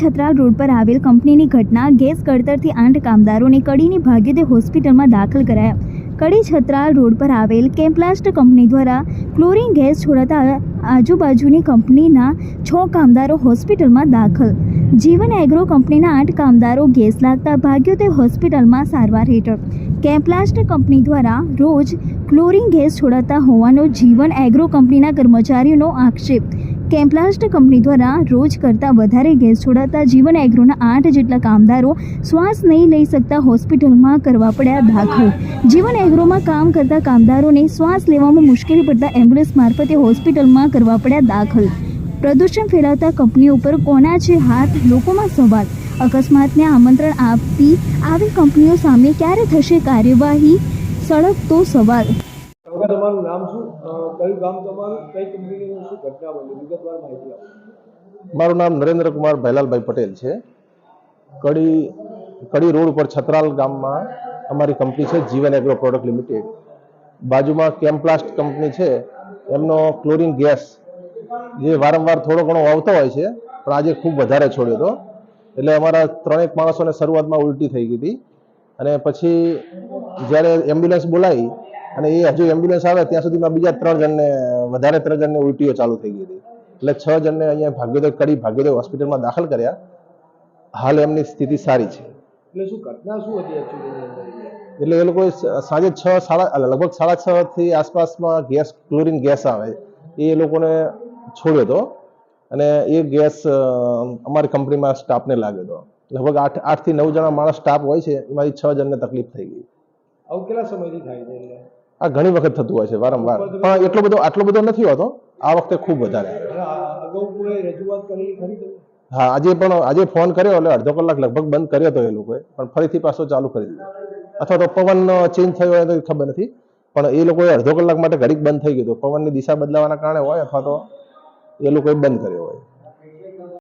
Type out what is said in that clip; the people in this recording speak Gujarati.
છત્રાલ રોડ પર આવેલ કંપનીની ઘટના ગેસ કડતરથી આઠ કામદારોને કડીની ભાગ્યોદય હોસ્પિટલમાં દાખલ કરાયા. કડી છત્રાલ રોડ પર આવેલ કેમ્પલાસ્ટ કંપની દ્વારા ક્લોરિન ગેસ છોડાતા આજુબાજુની કંપનીના છ કામદારો હોસ્પિટલમાં દાખલ. જીવન એગ્રો કંપનીના આઠ કામદારો ગેસ લાગતા ભાગ્યોદય હોસ્પિટલમાં સારવાર હેઠળ. કેમ્પ્લાસ્ટ કંપની દ્વારા રોજ ક્લોરિન ગેસ છોડાતા હોવાનો જીવન એગ્રો કંપનીના કર્મચારીઓનો આક્ષેપ. કેમ્પલાસ્ટ કંપની દ્વારા રોજ કરતાં વધારે ગેસ છોડાતા જીવન એગ્રોના આઠ જેટલા કામદારો શ્વાસ નહીં લઈ શકતા હોસ્પિટલમાં કરવા પડ્યા દાખલ. જીવન એગ્રોમાં કામ કરતા કામદારોને શ્વાસ લેવામાં મુશ્કેલી પડતા એમ્બ્યુલન્સ મારફતે હોસ્પિટલમાં કરવા પડ્યા દાખલ. પ્રદૂષણ ફેલાવતા કંપનીઓ ઉપર કોના છે હાથ? લોકોમાં સવાલ અકસ્માતને આમંત્રણ આપતી આવી કંપનીઓ સામે ક્યારે થશે કાર્યવાહી? સળગતો સવાલ. કાકા તમારું નામ શું? કયું ગામ તમારું? કઈ કંપનીની શું ઘટના બની? વિગતવાર માહિતી આપો. મારું નામ નરેન્દ્ર કુમાર ભૈલાલભાઈ પટેલ છે. કડી કડી રોડ ઉપર છત્રાલ ગામમાં અમારી કંપની છે જીવન એગ્રો પ્રોડક્ટ લિમિટેડ. બાજુમાં કેમ્પ્લાસ્ટ કંપની છે. એમનો ક્લોરિન ગેસ જે વારંવાર થોડો ઘણો આવતો હોય છે પણ આજે ખૂબ વધારે છોડ્યો હતો. એટલે અમારા ત્રણેક માણસોને શરૂઆતમાં ઉલટી થઈ ગઈ હતી. અને પછી જ્યારે એમ્બ્યુલન્સ બોલાવી અને એ હજુ એમ્બ્યુલન્સ આવે ત્યાં સુધીમાં બીજા ત્રણ જણને વધારે ત્રણ જણને ઉલટીઓ ચાલુ થઈ ગઈ હતી. એટલે છ જણને અહીંયા ભાગ્યોદય કરી ભાગ્યોદય હોસ્પિટલમાં દાખલ કર્યા. હાલ એમની સ્થિતિ સારી છે. એટલે શું ઘટના શું હતી એટલે એ લોકોએ સાંજે છ સાડા લગભગ સાડા છ થી આસપાસમાં ગેસ ક્લોરિન ગેસ આવે. એ લોકોને છોડ્યો હતો. અને એ ગેસ અમારી કંપનીમાં સ્ટાફને લાગ્યો હતો. લગભગ આઠ આઠથી નવ જણા માણસ સ્ટાફ હોય છે એમાંથી છ જણને તકલીફ થઈ ગઈ. આવું કેટલા સમયથી થાય છે આ ઘણી વખત થતું હોય છે વારંવાર. પણ એટલો બધો આટલો બધો નથી હોતો. આ વખતે ખૂબ વધારે. હા આજે પણ આજે ફોન કર્યો એટલે અડધો કલાક લગભગ બંધ કર્યો હતો એ લોકોએ. પણ ફરીથી પાછો ચાલુ કરી દીધો. અથવા તો પવન ચેન્જ થયો હોય તો ખબર નથી. પણ એ લોકોએ અડધો કલાક માટે ઘડીક બંધ થઈ ગયું હતું. પવનની દિશા બદલાવાના કારણે હોય અથવા તો એ લોકોએ બંધ કર્યો હોય.